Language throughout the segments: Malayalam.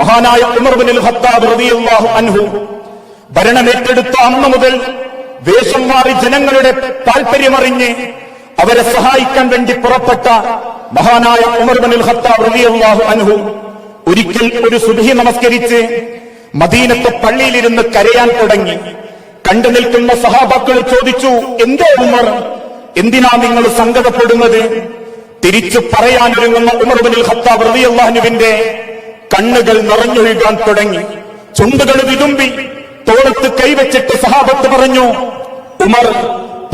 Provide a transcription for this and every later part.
മഹാനായ ഉമർ ബിൻ ഖത്താബ് റളിയല്ലാഹു അൻഹു ഭരണമേറ്റെടുത്ത അന്ന് മുതൽ വേഷം മാറി ജനങ്ങളുടെ താൽപര്യമറിഞ്ഞ് അവരെ സഹായിക്കാൻ വേണ്ടി പുറപ്പെട്ട മഹാനായ ഉമർ ബിൻ ഖത്താബ് റളിയല്ലാഹു അൻഹു ഒരിക്കൽ ഒരു സുബിഹി നമസ്കരിച്ച് മദീനത്തെ പള്ളിയിലിരുന്ന് കരയാൻ തുടങ്ങി. കണ്ടു നിൽക്കുന്ന സഹാബാക്കൾ ചോദിച്ചു എന്തോ ഉമർ? എന്തിനാ നിങ്ങൾ സങ്കടപ്പെടുന്നത്? തിരിച്ചു പറയാനൊരുങ്ങുന്ന ഉമർ ബിൻ ഖത്താബ് റളിയല്ലാഹുവിന്റെ കണ്ണുകൾ നിറഞ്ഞൊഴുകാൻ തുടങ്ങി. ചുണ്ടുകൾ വിതുമ്പി തോളത്ത് കൈവച്ചിട്ട് സഹാബത്ത് പറഞ്ഞു ഉമർ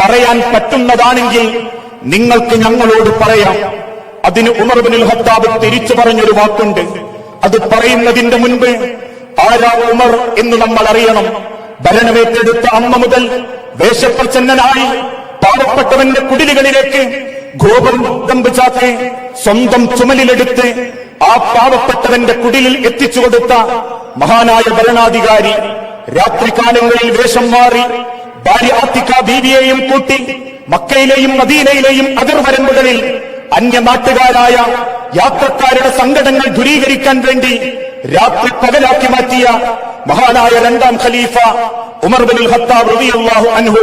പറയാൻ പറ്റുന്നതാണെങ്കിൽ നിങ്ങൾക്ക് ഞങ്ങളോട് പറയാം. അതിന് ഉമർ ബിൻ ഖത്താബ് തിരിച്ചു പറഞ്ഞൊരു വാക്കുണ്ട്. അത് പറയുന്നതിന്റെ മുൻപ് ആരാ ഉമർ എന്ന് നമ്മൾ അറിയണം. ഭരണമേറ്റെടുത്ത അമ്മ മുതൽ വേഷപ്രച്ഛന്നനായി പാവപ്പെട്ടവന്റെ കുടിലുകളിലേക്ക് ഗോപം ചാത്തി സ്വന്തം ചുമലിലെടുത്ത് ആ പാവപ്പെട്ടവന്റെ കുടിലിൽ എത്തിച്ചു കൊടുത്ത മഹാനായ ഭരണാധികാരി രാത്രികാലങ്ങളിൽ വേഷം മാറി ഭാര്യ ആത്തിക്ക ബീവിയെയും കൂട്ടി മക്കയിലെയും മദീനയിലെയും അതിർവരമ്പുകളിൽ അന്യനാട്ടുകാരായ യാത്രക്കാരുടെ സങ്കടങ്ങൾ ദൂരീകരിക്കാൻ വേണ്ടി രാത്രി പകലാക്കി മാറ്റിയ മഹാനായ രണ്ടാം ഖലീഫ ഉമർ ബിൻ ഖത്താബ് റളിയല്ലാഹു അൻഹു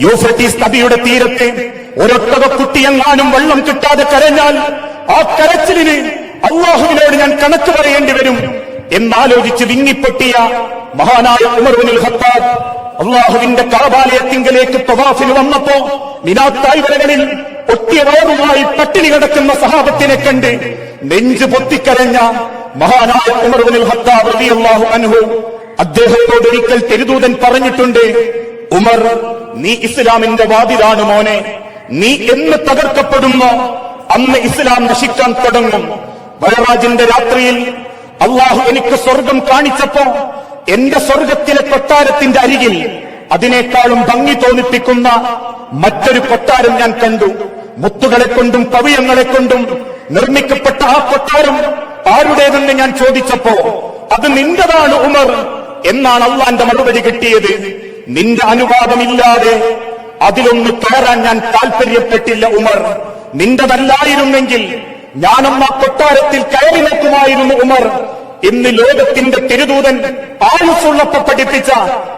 യൂഫ്രട്ടീസ് നദിയുടെ തീരത്ത് ഒരൊട്ടക കുട്ടിയെങ്ങാനും വെള്ളം കിട്ടാതെ കരഞ്ഞാൽ ആ കരച്ചിലിന് അള്ളാഹുവിനോട് ഞാൻ കണക്ക് പറയേണ്ടി വരും എന്നാലോചിച്ച് വിങ്ങിപ്പൊട്ടിയ മഹാനായ ഉമർവിനിൽ ഖത്താബ് അള്ളാഹുവിന്റെ കറബാലയത്തിങ്കലേക്ക് തവാഫിന് വന്നപ്പോ മിനാത്തായ്വരകളിൽ ഒട്ടിയ വയറുമായി പട്ടിണി കിടക്കുന്ന സഹാബത്തിനെ കണ്ട് നെഞ്ചു പൊത്തിക്കരഞ്ഞ മഹാനായ ഉമർവിനിൽ ഖത്താബ് അള്ളാഹു അൻഹു അദ്ദേഹത്തോട് ഒരിക്കൽ തെരുദൂതൻ പറഞ്ഞിട്ടുണ്ട് ഉമർ നീ ഇസ്ലാമിന്റെ വാതിലാണ് മോനെ നീ എന്ന് തകർക്കപ്പെടുന്നു അന്ന് ഇസ്ലാം നശിക്കാൻ തുടങ്ങും. വയറാജിന്റെ രാത്രിയിൽ അള്ളാഹു എനിക്ക് സ്വർഗം കാണിച്ചപ്പോ എന്റെ സ്വർഗത്തിലെ കൊട്ടാരത്തിന്റെ അരികിൽ അതിനേക്കാളും ഭംഗി തോന്നിപ്പിക്കുന്ന മറ്റൊരു കൊട്ടാരം ഞാൻ കണ്ടു. മുത്തുകളെ കൊണ്ടും കവിയങ്ങളെ കൊണ്ടും നിർമ്മിക്കപ്പെട്ട ആ കൊട്ടാരം ആരുടേതെന്ന് ഞാൻ ചോദിച്ചപ്പോ അത് നിന്റെതാണ് ഉമർ എന്നാണ് അള്ളാന്റെ മറുപടി കിട്ടിയത്. നിന്റെ അനുവാദമില്ലാതെ അതിലൊന്ന് കയറാൻ ഞാൻ താല്പര്യപ്പെട്ടില്ല ഉമർ. നിന്റെതല്ലായിരുന്നെങ്കിൽ ഞാനമ്മ കൊട്ടാരത്തിൽ കയറി നോക്കുമായിരുന്നു ഉമർ. ഇന്ന് ലോകത്തിന്റെ തിരുദൂതൻ ആയുസുള്ളപ്പ പഠിപ്പിച്ച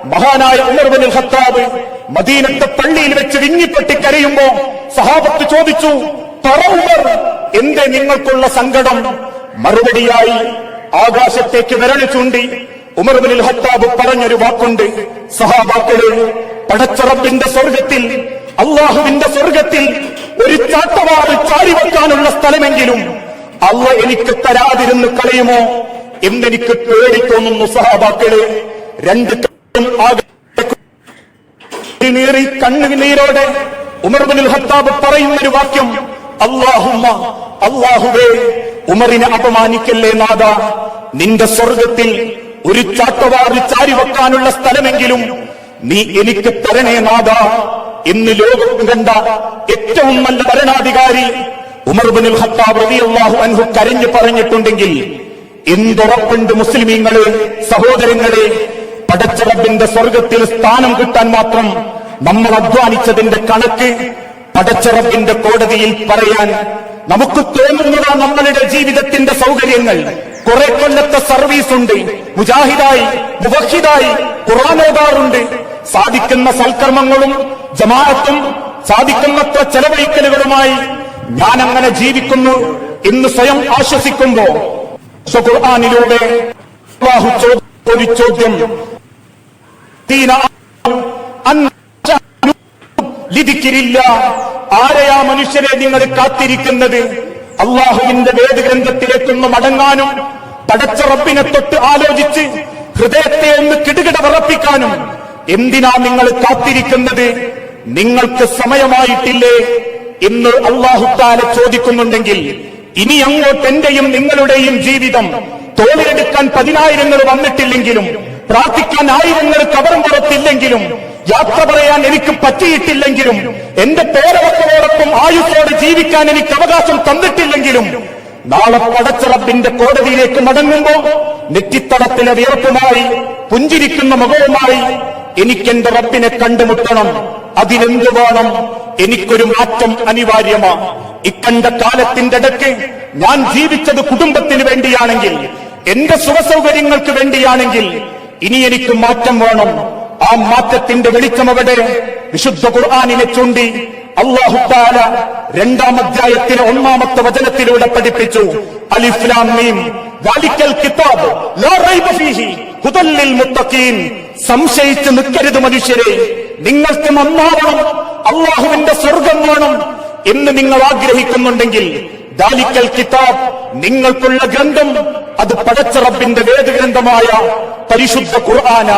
മഹാനായ ഉമർ ഹത്താവ് ഖത്താബ് മദീനത്തെ പള്ളിയിൽ വെച്ച് വിങ്ങിപ്പെട്ടി കരയുമ്പോ സഹാബത്ത് ചോദിച്ചു പറ ഉമർ എന്തേ നിങ്ങൾക്കുള്ള സങ്കടം? മറുപടിയായി ആകാശത്തേക്ക് വിരളി ചൂണ്ടി ഉമർ ഹത്താബ് ഖത്താബ് പറഞ്ഞൊരു വാക്കുണ്ട് സഹാബാക്കളെ പടച്ചറബിന്റെ സ്വർഗത്തിൽ അള്ളാഹുവിന്റെ സ്വർഗത്തിൽ ഒരു ചാട്ടവാട് ചാരിവെക്കാനുള്ള സ്ഥലമെങ്കിലും അള്ള എനിക്ക് തരാതിരുന്ന് കളയുമോ എന്നെനിക്ക് പേടി തോന്നുന്നു സഹാബാക്കളെ. രണ്ട് നീറി കണ്ണുനീരോടെ ഉമർബിനുൽ ഹത്താബ് പറയുന്ന ഒരു വാക്യം അള്ളാഹുമ്മ അള്ളാഹുവേ ഉമറിനെ അപമാനിക്കല്ലേ നാഥ? നിന്റെ സ്വർഗത്തിൽ ഒരു ചാട്ടവാറി ചാരിവെക്കാനുള്ള സ്ഥലമെങ്കിലും നീ എനിക്ക് തരണേ നാഥ. എന്ന് ലോകം കണ്ട ഏറ്റവും നല്ല ഭരണാധികാരി ഉമർബിനുൽ ഖത്താബ് റളിയല്ലാഹു അൻഹു കരഞ്ഞു പറഞ്ഞിട്ടുണ്ടെങ്കിൽ എന്തുറപ്പുണ്ട് മുസ്ലിമീങ്ങളെ സഹോദരങ്ങളെ? പടച്ചറബിന്റെ സ്വർഗത്തിൽ സ്ഥാനം കിട്ടാൻ മാത്രം നമ്മൾ അധ്വാനിച്ചതിന്റെ കണക്ക് പടച്ചറബിന്റെ കോടതിയിൽ പറയാൻ നമുക്ക് തോന്നുന്നതാ നമ്മളുടെ ജീവിതത്തിന്റെ സൗകര്യങ്ങൾ. കുറെ കൊല്ലത്തെ സർവീസ് ഉണ്ട്. മുജാഹിദായി മുവഹിദായി ഖുറാനോദാറുണ്ട് സാധിക്കുന്ന സൽക്കർമ്മങ്ങളും ജമാഅത്തും സാധിക്കുന്നത്ര ചെലവഴിക്കലുകളുമായി ഞാൻ അങ്ങനെ ജീവിക്കുന്നു എന്ന് സ്വയം ആശ്വസിക്കുമ്പോ ഖുർആാനിലൂടെ ഒരു ചോദ്യം. ലിദിക്കിരില്ല. ആരെയാ മനുഷ്യരെ നിങ്ങൾ കാത്തിരിക്കുന്നത്? അള്ളാഹുവിന്റെ വേദഗ്രന്ഥത്തിലേക്കൊന്ന് മടങ്ങാനും പടച്ച റബ്ബിനെ തൊട്ട് ആലോചിച്ച് ഹൃദയത്തെ ഒന്ന് കിടുകിട വിറപ്പിക്കാനും എന്തിനാ നിങ്ങൾ കാത്തിരിക്കുന്നത്? നിങ്ങൾക്ക് സമയമായിട്ടില്ലേ? എന്ന് അള്ളാഹുത്താല ചോദിക്കുന്നുണ്ടെങ്കിൽ ഇനി അങ്ങോട്ട് എന്റെയും നിങ്ങളുടെയും ജീവിതം തോളിലെടുക്കാൻ പതിനായിരങ്ങൾ വന്നിട്ടില്ലെങ്കിലും പ്രാർത്ഥിക്കാൻ ആയിരങ്ങൾ കവറും പുറത്തില്ലെങ്കിലും യാത്ര പറയാൻ എനിക്ക് പറ്റിയിട്ടില്ലെങ്കിലും എന്റെ പേരവക്കളോടൊപ്പം ആയുസ്സോടെ ജീവിക്കാൻ എനിക്ക് അവകാശം തന്നിട്ടില്ലെങ്കിലും നാളെ പടച്ചറപ്പിന്റെ കോടതിയിലേക്ക് മടങ്ങുമ്പോൾ നെറ്റിത്തടത്തിലെ വിയർപ്പുമായി പുഞ്ചിരിക്കുന്ന മുഖവുമായി എനിക്കെന്റെ റബ്ബിനെ കണ്ടുമുട്ടണം. അതിനെന്ത് വേണം? എനിക്കൊരു മാറ്റം അനിവാര്യമാണ് ഇക്കണ്ട കാലത്തിന്റെ ഇടയ്ക്ക് ഞാൻ ജീവിച്ചത് കുടുംബത്തിന് വേണ്ടിയാണെങ്കിൽ എന്റെ സുഖസൗകര്യങ്ങൾക്ക് വേണ്ടിയാണെങ്കിൽ ഇനി എനിക്ക് മാറ്റം വേണം. ആ മാറ്റത്തിന്റെ വെളിച്ചം അവിടെ വിശുദ്ധ ഖുർആാനിനെ ചൂണ്ടി അള്ളാഹു താല രണ്ടാം അധ്യായത്തിലെ ഒന്നാമത്തെ വചനത്തിലൂടെ പഠിപ്പിച്ചു. അലിഫ്ലാം മീം. കിതാബ് ഹുദൽ മുത്തഖീൻ. സംശയിച്ച് നിൽക്കരുത് മനുഷ്യരെ. നിങ്ങൾക്ക് നന്നാവണം അള്ളാഹുവിന്റെ സ്വർഗം വേണം എന്ന് നിങ്ങൾ ആഗ്രഹിക്കുന്നുണ്ടെങ്കിൽ ദാലിക്കൽ കിതാബ് നിങ്ങൾക്കുള്ള ഗ്രന്ഥം അത് പടച്ച റബ്ബിന്റെ വേദഗ്രന്ഥമായ പരിശുദ്ധ ഖുർആന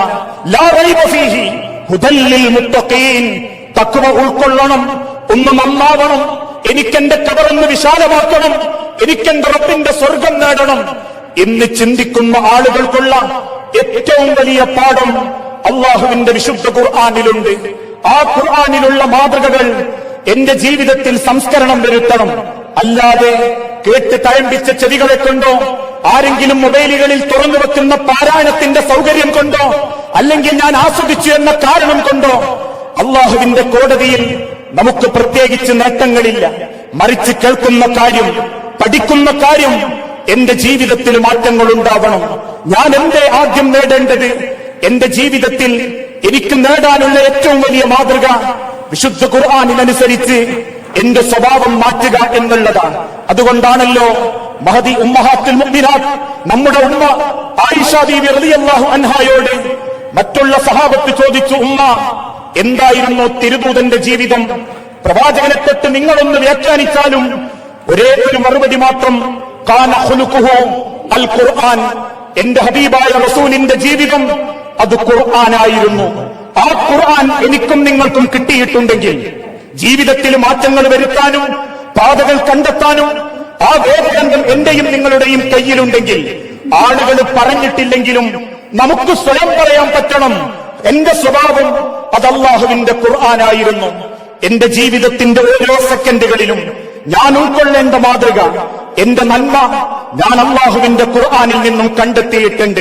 ലാ റൈബ ഫീഹി ഹുദല്ലിൽ മുത്തഖീൻ. തക്വ ഉൾക്കൊള്ളണം ഒന്ന് നന്നാവണം എനിക്കെന്റെ കബറൊന്ന് വിശാലമാക്കണം എനിക്കെന്റെ റബ്ബിന്റെ സ്വർഗം നേടണം. എന്ന് ചിന്തിക്കുന്ന ആളുകൾക്കുള്ള ഏറ്റവും വലിയ പാഠം അള്ളാഹുവിന്റെ വിശുദ്ധ ഖുർആാനിലുണ്ട്. ആ ഖുർആാനിലുള്ള മാതൃകകൾ എന്റെ ജീവിതത്തിൽ സംസ്കരണം വരുത്തണം. അല്ലാതെ കേട്ട് തഴമ്പിച്ച ചെവികളെ കൊണ്ടോ ആരെങ്കിലും മൊബൈലുകളിൽ തുറന്നു വെക്കുന്ന പാരായണത്തിന്റെ സൗകര്യം കൊണ്ടോ അല്ലെങ്കിൽ ഞാൻ ആസ്വദിച്ചു എന്ന കാരണം കൊണ്ടോ അള്ളാഹുവിന്റെ കോടതിയിൽ നമുക്ക് പ്രത്യേകിച്ച് നേട്ടങ്ങളില്ല. മറിച്ച് കേൾക്കുന്ന കാര്യം പഠിക്കുന്ന കാര്യം എന്റെ ജീവിതത്തിൽ മാറ്റങ്ങൾ ഉണ്ടാവണം. ഞാൻ എന്റെ ആദ്യം നേടേണ്ടത് എന്റെ ജീവിതത്തിൽ എനിക്ക് നേടാനുള്ള ഏറ്റവും വലിയ മാതൃക വിശുദ്ധ ഖുർആാനിനനുസരിച്ച് എന്റെ സ്വഭാവം മാറ്റുക എന്നുള്ളതാണ്. അതുകൊണ്ടാണല്ലോ മഹദി ഉമ്മഹാത്തുൽ മുഅ്മിനാത്ത് നമ്മുടെ ഉമ്മ ആയിഷ ബീവി റളിയല്ലാഹു അൻഹായോട് മറ്റുള്ള സഹാബത്ത് ചോദിച്ചു ഉമ്മ എന്തായിരുന്നു തിരുദൂതന്റെ ജീവിതം? പ്രവാചകനെ തൊട്ട് നിങ്ങളൊന്ന് വ്യാഖ്യാനിച്ചാലും ഒരേ ഒരു മറുപടി മാത്രം അൽ ഖുർആൻ എന്റെ ഹബീബായ റസൂലിന്റെ ജീവിതം അത് ഖുർആനായിരുന്നു. ആ ഖുർആൻ എനിക്കും നിങ്ങൾക്കും കിട്ടിയിട്ടുണ്ടെങ്കിൽ ജീവിതത്തിൽ മാറ്റങ്ങൾ വരുത്താനും പാതകൾ കണ്ടെത്താനും ആ വേദഗ്രന്ഥം എന്റെയും നിങ്ങളുടെയും കയ്യിലുണ്ടെങ്കിൽ ആളുകൾ പറഞ്ഞിട്ടില്ലെങ്കിലും നമുക്ക് സ്വയം പറയാൻ പറ്റണം. എന്റെ സ്വഭാവം അത് അള്ളാഹുവിന്റെ ഖുർആനായിരുന്നു. എന്റെ ജീവിതത്തിന്റെ ഓരോ സെക്കൻഡുകളിലും ഞാൻ ഉൾക്കൊള്ളേണ്ട മാതൃക എന്റെ നന്മ ഞാൻ അള്ളാഹുവിന്റെ ഖുർആാനിൽ നിന്നും കണ്ടെത്തിയിട്ടുണ്ട്.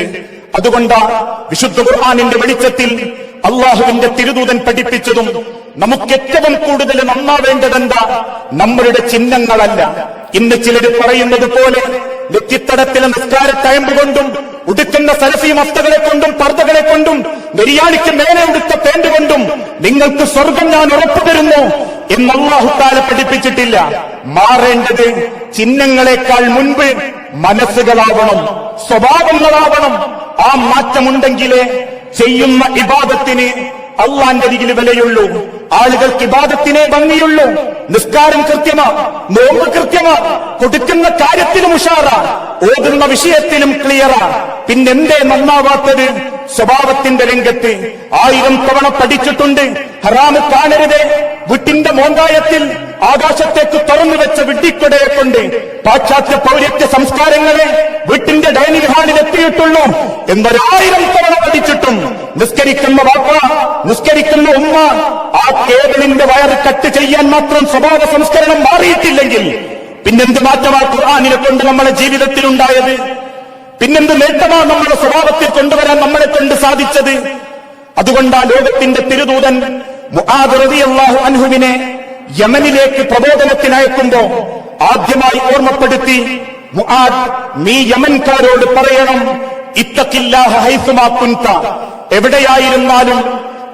അതുകൊണ്ടാണ് വിശുദ്ധ ഖുർആാനിന്റെ വെളിച്ചത്തിൽ അള്ളാഹുവിന്റെ തിരുദൂതൻ പഠിപ്പിച്ചതും നമുക്ക് ഏറ്റവും കൂടുതൽ നന്നാവേണ്ടതെന്താ? നമ്മളുടെ ചിഹ്നങ്ങളല്ല. ഇന്ന് ചിലർ പറയുന്നത് പോലെ നെറ്റിത്തടത്തിലെ നിസ്കാര ടൈമ്പ് കൊണ്ടും ഉടുക്കുന്ന സരസി മസ്തകളെ കൊണ്ടും പർദ്ദകളെ കൊണ്ടും ബിരിയാണിക്ക് മേലെ ഉടുത്ത പേന്റ് കൊണ്ടും നിങ്ങൾക്ക് സ്വർഗം ഞാൻ ഉറപ്പു തരുന്നു എന്ന് പഠിപ്പിച്ചിട്ടില്ല. മാറേണ്ടത് ചിഹ്നങ്ങളെക്കാൾ മുൻപ് മനസ്സുകളാവണം സ്വഭാവങ്ങളാവണം. ആ മാറ്റമുണ്ടെങ്കിലേ ചെയ്യുന്ന ഇബാദത്തിന് അള്ളാന്റെ അരികിൽ വിലയുള്ളൂ. ആളുകൾക്ക് ഇബാദത്തിനെ ഭംഗിയുള്ളൂ. നിസ്കാരം കൃത്യമാ നോമ്പ് കൃത്യമാ കൊടുക്കുന്ന കാര്യത്തിലും ഉഷാറാ ഓതുന്ന വിഷയത്തിലും ക്ലിയറാ. പിന്നെന്തേ നന്നാവാത്തത്? സ്വഭാവത്തിന്റെ രംഗത്ത് ആയിരം തവണ പഠിച്ചിട്ടുണ്ട്. ഹറാമ് കാണരുത്. വീട്ടിന്റെ മോന്തായത്തിൽ ആകാശത്തേക്ക് തുറന്നു വെച്ച വിഡ്ഢിക്കൊടയെ കൊണ്ട് പാശ്ചാത്യ പൗരത്യ സംസ്കാരങ്ങളെ വീട്ടിന്റെ ഡൈനിങ് ഹാളിൽ എത്തിയിട്ടുള്ളൂ എന്നൊരായിരം തവണ പഠിച്ചിട്ടും നിസ്കരിക്കുന്ന വാപ്പ നിസ്കരിക്കുന്ന ഉമ്മ ആ കേബിളിന്റെ വയർ കട്ട് ചെയ്യാൻ മാത്രം സ്വഭാവ സംസ്കരണം മാറിയിട്ടില്ലെങ്കിൽ പിന്നെന്ത് മാറ്റമാണ് ഖുർആാനിനെ കൊണ്ട് നമ്മളെ ജീവിതത്തിൽ ഉണ്ടായത് പിന്നെന്ത് നേട്ടമാ നമ്മുടെ സ്വഭാവത്തിൽ കൊണ്ടുവരാൻ നമ്മളെ കൊണ്ട് സാധിച്ചത്? അതുകൊണ്ടാണ് ലോകത്തിന്റെ തിരുദൂതൻ അൻഹുവിനെ യമനിലേക്ക് പ്രബോധനത്തിനയക്കുമ്പോ ആദ്യമായി ഓർമ്മപ്പെടുത്തി മുആദ് നീ യമൻകാരോട് പറയണം ഇത്തക്കില്ലാഹ ഹൈസുമാ കുൻത. എവിടെയായിരുന്നാലും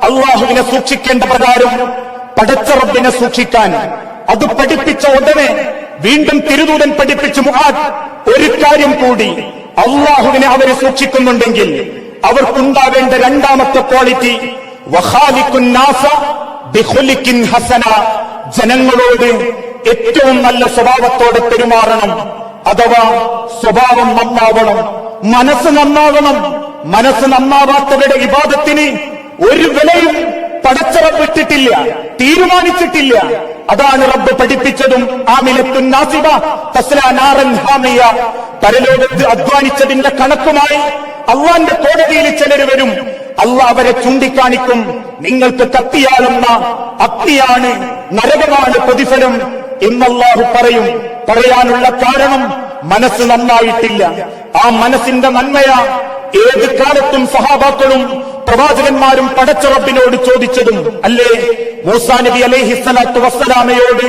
അള്ളാഹുവിനെ സൂക്ഷിക്കേണ്ട പ്രകാരം പടച്ച റബ്ബിനെ സൂക്ഷിക്കാൻ. അത് പഠിപ്പിച്ച ഉടനെ വീണ്ടും തിരുദൂതൻ പഠിപ്പിച്ചു മുആദ് ഒരു കാര്യം കൂടി. അള്ളാഹുവിനെ അവരെ സൂക്ഷിക്കുന്നുണ്ടെങ്കിൽ അവർക്കുണ്ടാവേണ്ട രണ്ടാമത്തെ ക്വാളിറ്റി വഹാലിക്കുൻ ഹസന. ജനങ്ങളോട് ഏറ്റവും നല്ല സ്വഭാവത്തോടെ പെരുമാറണം. അഥവാ സ്വഭാവം നന്നാവണം. മനസ്സ് നന്നാവണം. മനസ്സ് നന്നാവാത്തവരുടെ വിവാദത്തിന് ഒരു വിലയും പടച്ചറപ്പിട്ടിട്ടില്ല തീരുമാനിച്ചിട്ടില്ല. അതാണ് റബ്ബ് പഠിപ്പിച്ചതും ആമിലത്തുൻ നാസിബ തസ്ലാ നാറൻ ഹാമിയ. പരലോകത്ത് അധ്വാനിച്ചതിന്റെ കണക്കുമായി അള്ളാന്റെ കോടതിയിൽ ചിലർ വരും. അള്ള അവരെ ചൂണ്ടിക്കാണിക്കും. നിങ്ങൾക്ക് കത്തിയാളുന്ന അഗ്നിയാണ് നരകമാണ് പ്രതിഫലം എന്നല്ലാഹു പറയും. പറയാനുള്ള കാരണം മനസ്സ് നന്നായിട്ടില്ല. ആ മനസ്സിന്റെ നന്മയ ഏത് കാലത്തും സഹാബാക്കളും പ്രവാചകന്മാരും പടച്ചറബിനോട് ചോദിച്ചതും അല്ലേ? മൂസാ നബി അലൈഹി സ്വലാത്തു വസ്സലാമയോട്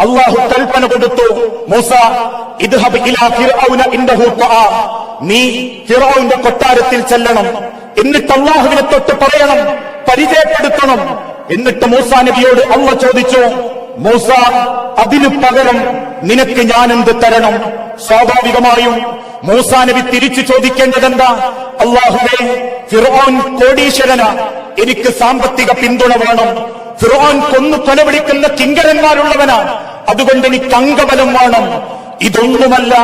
അള്ളാഹു കൽപ്പന കൊടുത്തു. മൂസ ഇദ്ഹബ് ഇലാ നീ ഫിറൌന്റെ കൊട്ടാരത്തിൽ ചെല്ലണം. എന്നിട്ട് അള്ളാഹുവിനെ തൊട്ട് പറയണം പരിചയപ്പെടുത്തണം. എന്നിട്ട് മൂസാ നബിയോട് അള്ള ചോദിച്ചു മൂസ അതിനു പകരം നിനക്ക് ഞാൻ എന്ത് തരണം? സ്വാഭാവികമായും മൂസാ നബി തിരിച്ചു ചോദിക്കേണ്ടത് എന്താ അള്ളാഹുവേ ഫിറോൻ കോടീശ്വരന. എനിക്ക് സാമ്പത്തിക പിന്തുണ വേണം. ഫിറോൻ കൊന്നു കൊലവിളിക്കുന്ന കിങ്കരന്മാരുള്ളവനാ. അതുകൊണ്ട് എനിക്ക് അംഗബലം വേണം. ഇതൊന്നുമല്ല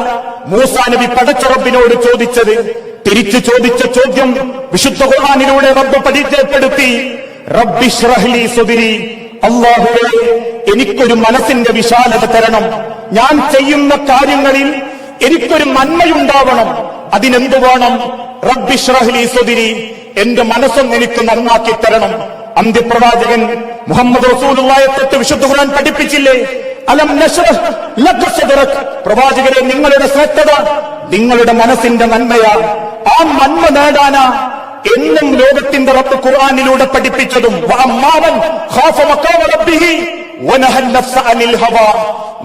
മൂസാ നബി പടച്ചറബിനോട് ചോദിച്ചത്. തിരിച്ചു ചോദിച്ച ചോദ്യം വിശുദ്ധ ഖുർആാനിലൂടെ റബ്ബ് പരിചയപ്പെടുത്തി. റബ്ബിഷ്റഹ്ലി സുദിരി. അള്ളാഹുവേ എനിക്കൊരു മനസ്സിന്റെ വിശാലത തരണം. ഞാൻ ചെയ്യുന്ന കാര്യങ്ങളിൽ എനിക്കൊരു നന്മയുണ്ടാവണം. അതിനെന്ത് വേണം? റബ്ബിഷ്റഹ്ലി സുദിരി. എന്റെ മനസ്സും എനിക്ക് നന്നാക്കി തരണം. അന്ത്യപ്രവാചകൻ മുഹമ്മദ് റസൂലുള്ളായെ തൊട്ട് വിശുദ്ധ ഖുർആൻ പഠിപ്പിച്ചില്ലേ? അലം പ്രവാചകരെ നിങ്ങളുടെ ശ്രദ്ധത നിങ്ങളുടെ മനസ്സിന്റെ നന്മയാ. ആ നന്മ നേടാനാ എന്നും ലോകത്തിന്റെ റബ്ബ് ഖുർആനിലൂടെ പഠിപ്പിച്ചതും.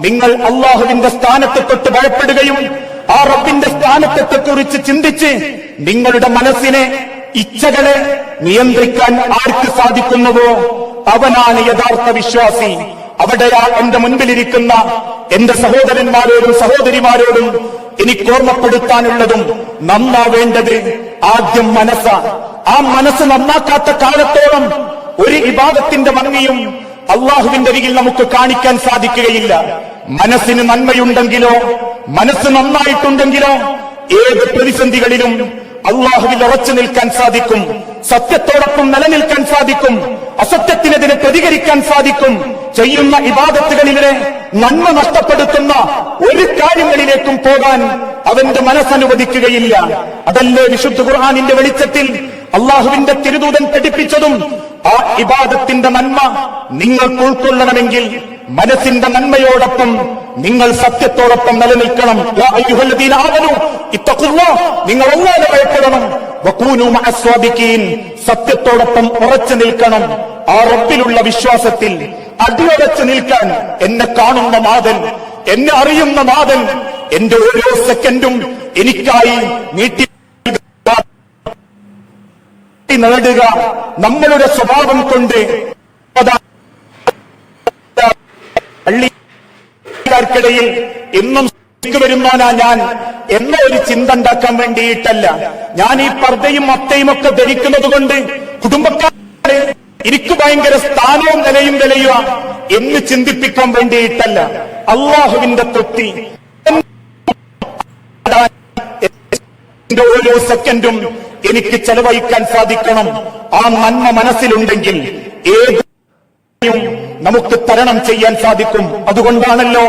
നിങ്ങൾ അള്ളാഹുവിന്റെ സ്ഥാനത്തെ തൊട്ട് ഭയപ്പെടുകയും ആ റബ്ബിന്റെ സ്ഥാനത്തെ കുറിച്ച് ചിന്തിച്ച് നിങ്ങളുടെ മനസ്സിനെ ഇച്ഛകളെ നിയന്ത്രിക്കാൻ ആർക്ക് സാധിക്കുന്നുവോ? അവനാണ് യഥാർത്ഥ വിശ്വാസി. അവിടെയാ എന്റെ മുൻപിലിരിക്കുന്ന എന്റെ സഹോദരന്മാരോടും സഹോദരിമാരോടും എനിക്ക് ഓർമ്മപ്പെടുത്താനുള്ളതും നന്നാവേണ്ടത് ആദ്യം മനസ്സ. ആ മനസ്സ് നന്നാക്കാത്ത കാലത്തോളം ഒരു വിവാദത്തിന്റെ ഭംഗിയും അള്ളാഹുവിന്റെ അരികിൽ നമുക്ക് കാണിക്കാൻ സാധിക്കുകയില്ല. മനസ്സിന് നന്മയുണ്ടെങ്കിലോ മനസ്സ് നന്നായിട്ടുണ്ടെങ്കിലോ ഏത് പ്രതിസന്ധികളിലും അള്ളാഹുവിൽ ഉറച്ചു നിൽക്കാൻ സാധിക്കും സത്യത്തോടൊപ്പം നിലനിൽക്കാൻ സാധിക്കും അസത്യത്തിനെതിരെ പ്രതികരിക്കാൻ സാധിക്കും ചെയ്യുന്ന ഇബാദത്തുകളിലെ നന്മ നഷ്ടപ്പെടുത്തുന്ന ഒരു കാര്യങ്ങളിലേക്കും പോകാൻ അവന്റെ മനസ്സനുവദിക്കുകയില്ല. അതല്ലേ വിശുദ്ധ ഖുർആാനിന്റെ വെളിച്ചത്തിൽ അള്ളാഹുവിന്റെ തിരുദൂതൻ പഠിപ്പിച്ചതും? ആ ഇബാദത്തിന്റെ നന്മ നിങ്ങൾക്ക് ഉൾക്കൊള്ളണമെങ്കിൽ മനസ്സിന്റെ നന്മയോടൊപ്പം നിങ്ങൾ സത്യത്തോടൊപ്പം നിലനിൽക്കണം. നിങ്ങൾ ഒന്നാലെ ഭയപ്പെടണം. സത്യത്തോടൊപ്പം ഉറച്ചു നിൽക്കണം. ആ റബ്ബിലുള്ള വിശ്വാസത്തിൽ അടിയുറച്ചു നിൽക്കാൻ എന്നെ കാണുന്ന നാഥൻ എന്നെ അറിയുന്ന നാഥൻ എന്റെ ഓരോ സെക്കൻഡും എനിക്കായി നീട്ടി നേടുക. നമ്മളുടെ സ്വഭാവം കൊണ്ട് അതാ പള്ളിക്കാർക്കിടയിൽ എന്നും വരുമാനാ ഞാൻ എന്ന ഒരു ചിന്ത ഉണ്ടാക്കാൻ വേണ്ടിയിട്ടല്ല. ഞാൻ ഈ പർദ്ദയും മത്തയും ഒക്കെ ധരിക്കുന്നത് കൊണ്ട് കുടുംബക്കാരെ എനിക്ക് ഭയങ്കര സ്ഥാനവും നിലയും വിലയുക എന്ന് ചിന്തിപ്പിക്കാൻ വേണ്ടിയിട്ടല്ല. അള്ളാഹുവിന്റെ തൃപ്തി ഓരോ സെക്കൻഡും എനിക്ക് ചെലവഴിക്കാൻ സാധിക്കണം. ആ നന്മ മനസ്സിലുണ്ടെങ്കിൽ ഏത് നമുക്ക് തരണം ചെയ്യാൻ സാധിക്കും. അതുകൊണ്ടാണല്ലോ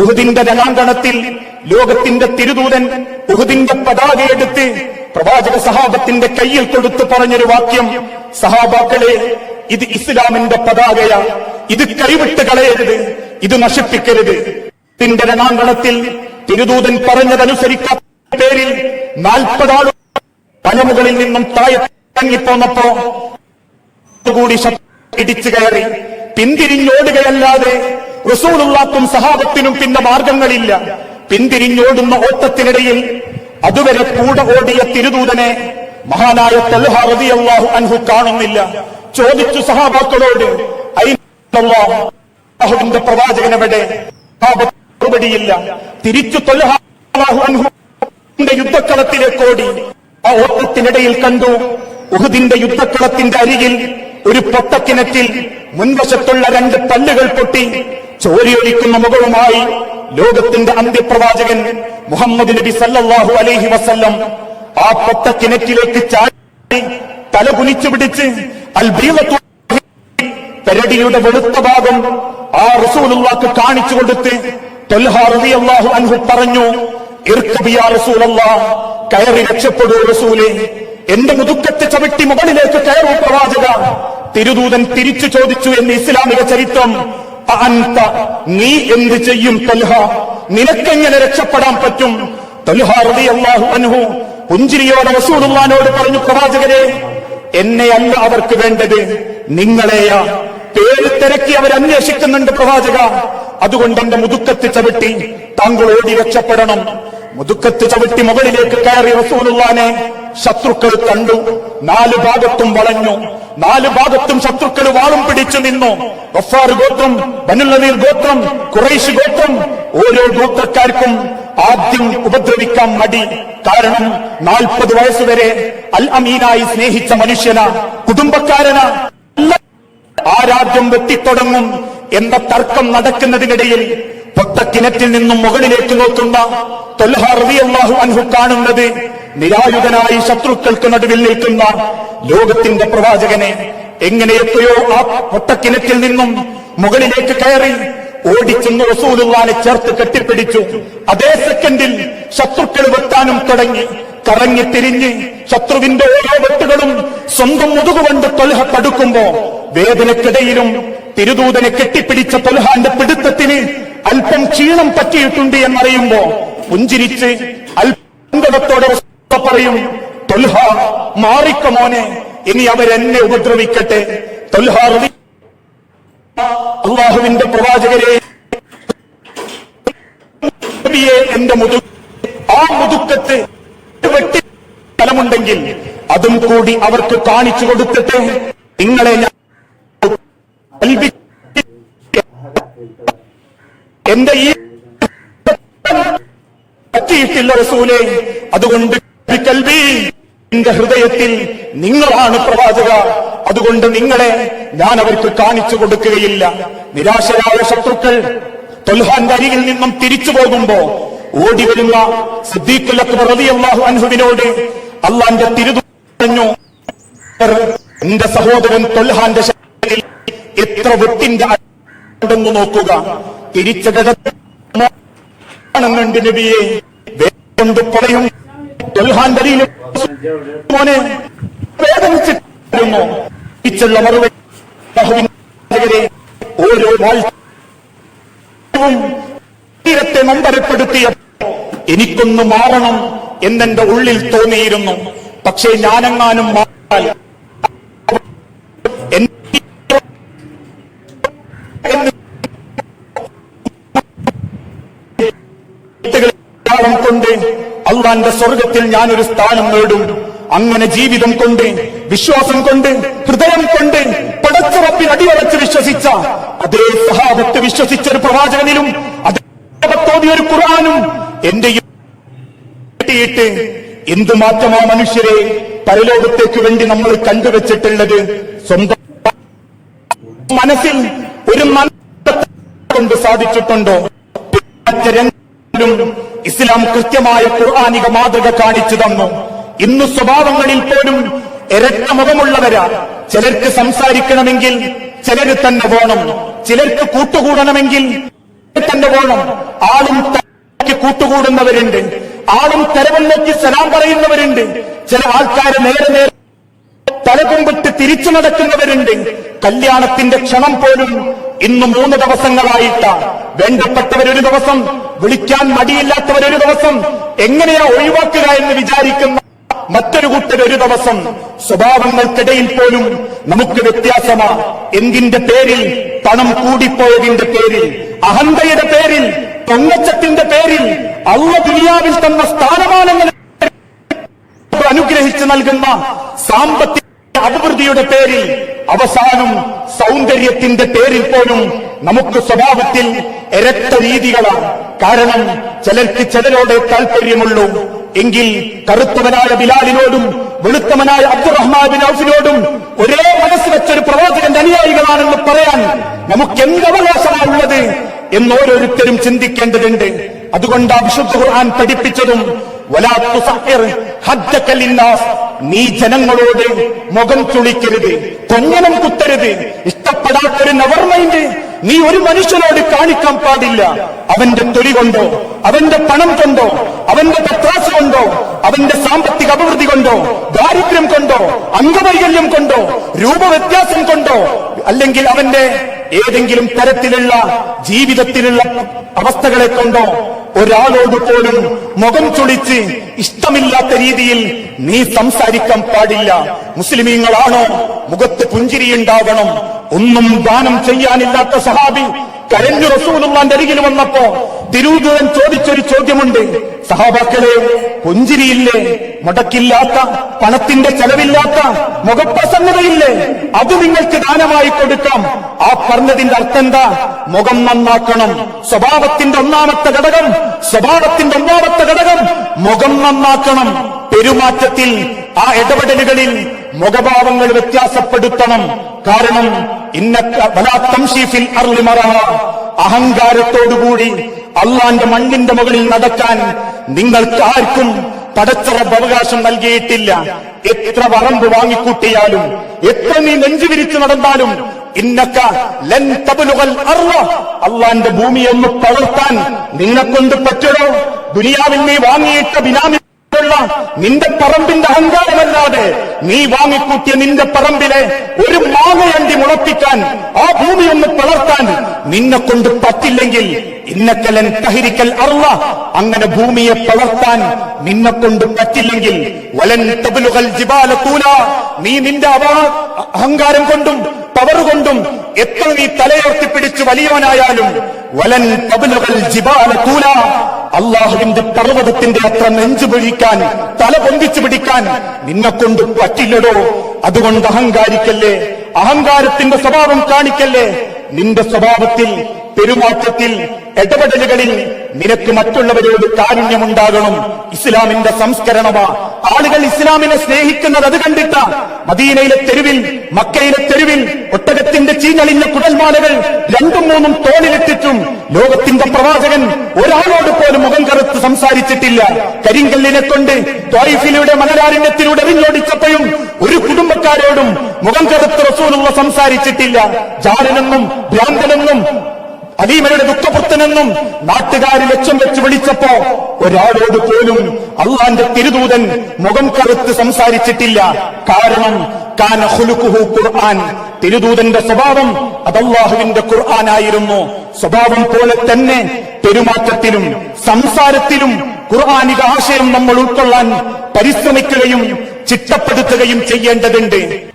ഉഹുദിന്റെ രണാങ്കണത്തിൽ ലോകത്തിന്റെ തിരുദൂതൻ ഉഹുദിന്റെ പതാകയെടുത്ത് പ്രവാചക സഹാബത്തിന്റെ കയ്യിൽ കൊടുത്തു പറഞ്ഞൊരു വാക്യം സഹാബാക്കളെ ഇത് ഇസ്ലാമിന്റെ പതാകയാ. ഇത് കൈവിട്ട് കളയരുത്. ഇത് നശിപ്പിക്കരുത്. ഇതിന്റെ രണാങ്കണത്തിൽ തിരുദൂതൻ പറഞ്ഞതനുസരിക്കാത്ത പേരിൽ നാൽപ്പതാളും പനമുകളിൽ നിന്നും താഴെ ഇറങ്ങിപ്പോന്നപ്പോ കൂടി ഇടിച്ചു കയറി. പിന്തിരിഞ്ഞോടുകയല്ലാതെ റസൂലുള്ളാക്കും സഹാബത്തിനും പിന്നെ മാർഗങ്ങളില്ല. പിന്തിരിഞ്ഞോടുന്ന ഓട്ടത്തിനിടയിൽ അതുവരെ കൂടെ ഓടിയ തിരുദൂതനെ മഹാനായ തൽഹ റളിയല്ലാഹു അൻഹു കാണുന്നില്ല. ചോദിച്ചു സഹാബാക്കളോട്? അള്ളാഹുവിന്റെ മറുപടിയില്ല. തിരിച്ചു തൊൽഹ റളിയല്ലാഹു അൻഹു ഉഹുദിന്റെ യുദ്ധക്കളത്തിലേക്ക് ആ ഓട്ടത്തിനിടയിൽ കണ്ടു ഉഹുദിന്റെ യുദ്ധക്കളത്തിന്റെ അരികിൽ ഒരു പൊട്ടക്കിണറ്റിൽ മുൻവശത്തുള്ള രണ്ട് പല്ലുകൾ പൊട്ടി ചോരിയൊലിക്കുന്ന മുഖവുമായി ലോകത്തിന്റെ അന്ത്യപ്രവാചകൻ മുഹമ്മദ് നബി സല്ലാഹു അലൈഹി വസല്ലം ആ പൊട്ടക്കിണറ്റിലേക്ക് ചാടി തല കുനിച്ചു പിടിച്ച് അൽബീലത്തു പെരടിയുടെ വെളുത്ത ഭാഗം ആ റസൂലുള്ളാക്ക് കാണിച്ചു കൊടുത്ത് ത്വൽഹ റളിയല്ലാഹു അൻഹു പറഞ്ഞു റസൂലല്ലാ കയറി രക്ഷപ്പെടൂ റസൂലേ. എന്റെ മുതുക്കത്തെ ചവിട്ടി മുകളിലേക്ക് കയറൂ പ്രവാചക. തിരുദൂതൻ തിരിച്ചു ചോദിച്ചു എന്ന് ഇസ്ലാമിക ചരിത്രം. നീ എന്ത് ചെയ്യും തൽഹ? നിനക്കെങ്ങനെ രക്ഷപ്പെടാൻ പറ്റും? ത്വൽഹ റളിയല്ലാഹു അൻഹു പുഞ്ചിരിയോടെ റസൂലുള്ളാനോട് പറഞ്ഞു പ്രവാചകരെ എന്നെയല്ല അവർക്ക് വേണ്ടത്. നിങ്ങളെയാ. പേര് തിരക്കി അവരന്വേഷിക്കുന്നുണ്ട് പ്രവാചക. അതുകൊണ്ട് എന്റെ മുതുക്കത്ത് ചവിട്ടി താങ്കൾ ഓടി രക്ഷപ്പെടണം. മുതുക്കത്ത് ചവിട്ടി മുകളിലേക്ക് കയറി റസൂലുള്ളാനെ ശത്രുക്കൾ കണ്ടു. നാല് ഭാഗത്തും വളഞ്ഞു. നാല് ഭാഗത്തും ശത്രുക്കൾ വാളും പിടിച്ചു നിന്നു. ഗഫാർ ഗോത്രം ബനുല്ലനീർ ഗോത്രം കുറേശ് ഗോത്രം ഓരോ ഗോത്രക്കാർക്കും ആദ്യം ഉപദ്രവിക്കാൻ മടി. കാരണം നാൽപ്പത് വയസ്സുവരെ അൽ അമീനായി സ്നേഹിച്ച മനുഷ്യന കുടുംബക്കാരന. ആ രാജ്യം വെട്ടിത്തുടങ്ങും എന്ന തർക്കം നടക്കുന്നതിനിടയിൽ പൊട്ടക്കിണറ്റിൽ നിന്നും മുകളിലേക്ക് നോക്കുന്ന തൊൽഹ റളിയല്ലാഹു അൻഹു കാണുന്നത് നിരായുധനായി ശത്രുക്കൾക്ക് നടുവിൽ നിൽക്കുന്ന ലോകത്തിന്റെ പ്രവാചകനെ എങ്ങനെയൊക്കെയോ ആ പൊട്ടക്കിണറ്റിൽ നിന്നും മുകളിലേക്ക് കയറി ഓടിച്ചെന്ന് റസൂലുള്ളാനെ ചേർത്ത് കെട്ടിപ്പിടിച്ചു. അതേ സെക്കൻഡിൽ ശത്രുക്കൾ വെട്ടാനും തുടങ്ങി. കറങ്ങി തിരിഞ്ഞ് ശത്രുവിന്റെ ഓരോ വെട്ടുകളും സ്വന്തം മുതുകുകൊണ്ട് തൊലഹ തടുക്കുമ്പോ വേദനക്കിടയിലും തിരുദൂതനെ കെട്ടിപ്പിടിച്ച തൊലഹാന്റെ പിടുത്തത്തിന് അല്പം ക്ഷീണം പറ്റിയിട്ടുണ്ട് എന്നറിയുമ്പോ പുഞ്ചിരിച്ച് അല്പത്തോടെ പറയും തൊൽഹ മാറിക്ക മോനെ ഇനി അവരെന്നെ ഉപദ്രവിക്കട്ടെ. തൊൽഹ അള്ളാഹുവിന്റെ പ്രവാചകരെ എന്റെ മുതു ആ മുതുക്കത്ത് വെട്ടി സ്ഥലമുണ്ടെങ്കിൽ അതും കൂടി അവർക്ക് കാണിച്ചു കൊടുത്തിട്ട് നിങ്ങളെ ഞാൻ എന്റെ ഈ പറ്റിയിട്ടില്ല റസൂലെ. അതുകൊണ്ട് എന്റെ ഹൃദയത്തിൽ നിങ്ങളാണ് പ്രവാചക. അതുകൊണ്ട് നിങ്ങളെ ഞാൻ അവർക്ക് കാണിച്ചു കൊടുക്കുകയില്ല. നിരാശരായ ശത്രുക്കൾ തൊൽഹാന്റെ അരികിൽ നിന്നും തിരിച്ചു പോകുമ്പോ ഓടി വരുന്ന സിദ്ദീഖുൽ അക്ബർ റളിയല്ലാഹു അൻഹുവിനോട് അള്ളാന്റെ തിരുതു പറഞ്ഞു എന്റെ സഹോദരൻ തൊൽഹാന്റെ എത്ര വെട്ടിന്റെ നോക്കുക. തിരിച്ചകന്നുണ്ട് നബിയെ. കൊണ്ട് പറയും. മോനെ വേദനിച്ചിരുന്നു തിരിച്ചുള്ള മറുപടി ഓരോ വാഴ്ചയും തീരത്തെ നമ്പരപ്പെടുത്തിയ എനിക്കൊന്ന് മാറണം എന്നെന്റെ ഉള്ളിൽ തോന്നിയിരുന്നു. പക്ഷേ ഞാനെങ്ങാനും മാറാൽ ധാരാളം കൊണ്ട് അള്ളാന്റെ സ്വർഗത്തിൽ ഞാനൊരു സ്ഥാനം നേടും. അങ്ങനെ ജീവിതം കൊണ്ട് വിശ്വാസം കൊണ്ട് ഹൃദയം കൊണ്ട് പടച്ചുറപ്പിൽ അടിയറച്ച് വിശ്വസിച്ച അതേ സഹാബത്ത് വിശ്വസിച്ച ഒരു പ്രവാചകനിലും അതേ ഒരു ഖുറാനും എന്റെ കിട്ടിയിട്ട് എന്ത് മനുഷ്യരെ പരലോകത്തേക്ക് വേണ്ടി നമ്മൾ കണ്ടുവച്ചിട്ടുള്ളത് സ്വന്തം മനസ്സിൽ ഒരു കൊണ്ട് സാധിച്ചിട്ടുണ്ടോ? ഇസ്ലാം കൃത്യമായ ഖുർആാനിക മാതൃക കാണിച്ചു തന്നു. ഇന്ന് സ്വഭാവങ്ങളിൽ പോലും ഇരട്ട മുഖമുള്ളവരാ. ചിലർക്ക് സംസാരിക്കണമെങ്കിൽ ചിലർ തന്നെ വേണം. ചിലർക്ക് കൂട്ടുകൂടണമെങ്കിൽ തന്നെ വേണം. ആളും കൂട്ടുകൂടുന്നവരുണ്ട്. ആളും നോക്കി സലാം പറയുന്നവരുണ്ട്. ചില ആൾക്കാർ നേരെ നേരെ തലകുമ്പിട്ട് തിരിച്ചു നടക്കുന്നവരുണ്ട്. കല്യാണത്തിന്റെ ക്ഷണം പോലും ഇന്ന് മൂന്ന് ദിവസങ്ങളായിട്ട് വേണ്ടപ്പെട്ടവരൊരു ദിവസം വിളിക്കാൻ മടിയില്ലാത്തവരൊരു ദിവസം എങ്ങനെയാ ഒഴിവാക്കുക എന്ന് വിചാരിക്കുന്ന മറ്റൊരു കൂട്ടർ ഒരു ദിവസം. സ്വഭാവങ്ങൾക്കിടയിൽ പോലും നമുക്ക് വ്യത്യാസമാ. എന്തിന്റെ പേരിൽ? പണം കൂടിപ്പോയതിന്റെ പേരിൽ. അഹന്തയുടെ പേരിൽ. പൊങ്ങച്ചത്തിന്റെ പേരിൽ. അള്ള ദുനിയാവിൽ തന്ന സ്ഥാനമാനങ്ങൾ അനുഗ്രഹിച്ചു നൽകുന്ന സാമ്പത്തിക അഭിവൃദ്ധിയുടെ പേരിൽ അവസാനം സൗന്ദര്യത്തിന്റെ പേരിൽ പോലും നമുക്ക് സ്വഭാവത്തിൽ ഇരട്ട രീതികളാണ്. കാരണം ചിലർക്ക് ചിലരോടെ താല്പര്യമുള്ളൂ. എങ്കിൽ കറുത്തവനായ ബിലാലിനോടും വെളുത്തവനായ അബ്ദുറഹ്മാൻ ബിൻ ഔഫിനോടും ഒരേ മനസ്സ് വെച്ചൊരു പ്രവാചകന്റെ അനുയായികളാണെന്ന് പറയാൻ നമുക്ക് എന്ത് അവകാശമാണുള്ളത് എന്നോരോരുത്തരും ചിന്തിക്കേണ്ടതുണ്ട്. അതുകൊണ്ട് വിശുദ്ധ ഖുർആൻ പഠിപ്പിച്ചതും നീ ജനങ്ങളോട് മുഖം ചുളിക്കരുത് കൊഞ്ഞനം കുത്തരുത് ഇഷ്ടപ്പെടാത്തൊരു നവർ മൈൻഡ് നീ ഒരു മനുഷ്യനോട് കാണിക്കാൻ പാടില്ല. അവന്റെ തൊലി കൊണ്ടോ അവന്റെ പണം കൊണ്ടോ അവന്റെ പത്രാസ് കൊണ്ടോ അവന്റെ സാമ്പത്തിക അഭിവൃദ്ധി കൊണ്ടോ ദാരിദ്ര്യം കൊണ്ടോ അംഗവൈകല്യം കൊണ്ടോ രൂപവ്യത്യാസം കൊണ്ടോ അല്ലെങ്കിൽ അവന്റെ ഏതെങ്കിലും തരത്തിലുള്ള ജീവിതത്തിലുള്ള അവസ്ഥകളെ കൊണ്ടോ ഒരാളോട് പോലും മുഖം ചൊളിച്ച് ഇഷ്ടമില്ലാത്ത രീതിയിൽ നീ സംസാരിക്കാൻ പാടില്ല. മുസ്ലിമീങ്ങളാണോ? മുഖത്ത് പുഞ്ചിരിയുണ്ടാകണം. ഒന്നും ദാനം ചെയ്യാനില്ലാത്ത സഹാബി കരഞ്ഞു റസൂലുള്ളാന്റെ അരികിൽ വന്നപ്പോ തിരുദൂതൻ ചോദിച്ചൊരു ചോദ്യമുണ്ട്. സഹാബാക്കളെ പുഞ്ചിരിയില്ലേ? മുടക്കില്ലാത്ത പണത്തിന്റെ ചെലവില്ലാത്ത മുഖപ്രസന്നതയില്ലേ? അത് നിങ്ങൾക്ക് ദാനമായി കൊടുക്കാം. ആ പറഞ്ഞതിന്റെ അർത്ഥം എന്താ? മുഖം നന്നാക്കണം. സ്വഭാവത്തിന്റെ ഒന്നാമത്തെ ഘടകം സ്വഭാവത്തിന്റെ ഒന്നാമത്തെ ഘടകം മുഖം നന്നാക്കണം. പെരുമാറ്റത്തിൽ ആ ഇടപെടലുകളിൽ മുഖഭാവങ്ങൾ വ്യത്യാസപ്പെടുത്തണം. കാരണം അഹങ്കാരത്തോടുകൂടി അള്ളാന്റെ മണ്ണിന്റെ മുകളിൽ നടക്കാൻ നിങ്ങൾക്ക് ആർക്കും പടച്ചറബ് അവകാശം നൽകിയിട്ടില്ല. എത്ര വറമ്പ് വാങ്ങിക്കൂട്ടിയാലും എത്ര നീ നെഞ്ചു വിരിച്ചു നടന്നാലും ഇന്നക്ക ലൻ തബലുകൾ അറിവ അള്ളാന്റെ ഭൂമിയൊന്ന് പകർത്താൻ നിന്നെക്കൊണ്ട് പറ്റുമോ? ദുനിയാവിൽ നീ വാങ്ങിയിട്ട ബിനാമി ഉള്ള നിന്റെ പറമ്പിന്റെ അഹങ്കാരമല്ലാതെ നീ വാങ്ങിക്കൂട്ടിയ നിന്റെ പറമ്പിലെ ഒരു മാങ്ങയണ്ടി മുളപ്പിക്കാൻ ആ ഭൂമി ഒന്ന് പിളർത്താൻ നിന്നെ കൊണ്ട് പറ്റില്ലെങ്കിൽ ഇന്നക്കലൻ തഹിരിക്കൽ അറുവ അങ്ങനെ ഭൂമിയെ പിളർത്താൻ നിന്നെ കൊണ്ട് പറ്റില്ലെങ്കിൽ വലൻ തബലുകൾ ജിബാല തൂല. നീ നിന്റെ അവാ അഹങ്കാരം കൊണ്ടും പവർ കൊണ്ടും എത്ര നീ തലയുയർത്തി പിടിച്ച് വലിയവനായാലും വലൻ തബലുകൾ ജിബാല തൂല. അള്ളാഹുവിന്റെ പർവതത്തിന്റെ അത്ര നെഞ്ചു പിടിക്കാൻ തല പൊന്തിച്ചു പിടിക്കാൻ നിന്നെ കൊണ്ട് പറ്റില്ലടോ. അതുകൊണ്ട് അഹങ്കാരിക്കല്ലേ? അഹങ്കാരത്തിന്റെ സ്വഭാവം കാണിക്കല്ലേ? നിന്റെ സ്വഭാവത്തിൽ പെരുമാറ്റത്തിൽ ഇടപെടലുകളിൽ നിനക്ക് മറ്റുള്ളവരോട് കാരുണ്യമുണ്ടാകണം. ഇസ്ലാമിന്റെ സംസ്കരണമാ. ആളുകൾ ഇസ്ലാമിനെ സ്നേഹിക്കുന്നത് അത് കണ്ടിട്ട. മദീനയിലെ തെരുവിൽ മക്കയിലെ തെരുവിൽ ഒട്ടകത്തിന്റെ ചീഞ്ഞളിഞ്ഞ കുടൽമാലകൾ രണ്ടും മൂന്നും തോളിലിട്ടിട്ടും ലോകത്തിന്റെ പ്രവാചകൻ ഒരാളോട് പോലും മുഖം കറുത്ത് സംസാരിച്ചിട്ടില്ല. കരിങ്കല്ലിനെ കൊണ്ട് ത്വായിഫിലൂടെ മണലാരണ്യത്തിലൂടെ എറിഞ്ഞോടിച്ചപ്പോഴും ഒരു കുടുംബക്കാരോടും മുഖം കറുത്ത് റസൂലുള്ള സംസാരിച്ചിട്ടില്ല. ജാരനെന്നും ഭ്രാന്തനെന്നും അലീമയുടെ ദുഃഖപുത്തനെന്നും നാട്ടുകാരി ലക്ഷ്യം വെച്ച് വിളിച്ചപ്പോ ഒരാളോട് പോലും അള്ളാന്റെ തിരുദൂതൻ മുഖം കറുത്ത് സംസാരിച്ചിട്ടില്ല. കാരണം കാന ഖുർആൻ. തിരുദൂതന്റെ സ്വഭാവം അതല്ലാഹുവിന്റെ ഖുർആനായിരുന്നു. സ്വഭാവം പോലെ തന്നെ പെരുമാറ്റത്തിലും സംസാരത്തിലും ഖുർആാനിക ആശയം നമ്മൾ ഉൾക്കൊള്ളാൻ പരിശ്രമിക്കുകയും ചിട്ടപ്പെടുത്തുകയും ചെയ്യേണ്ടതുണ്ട്.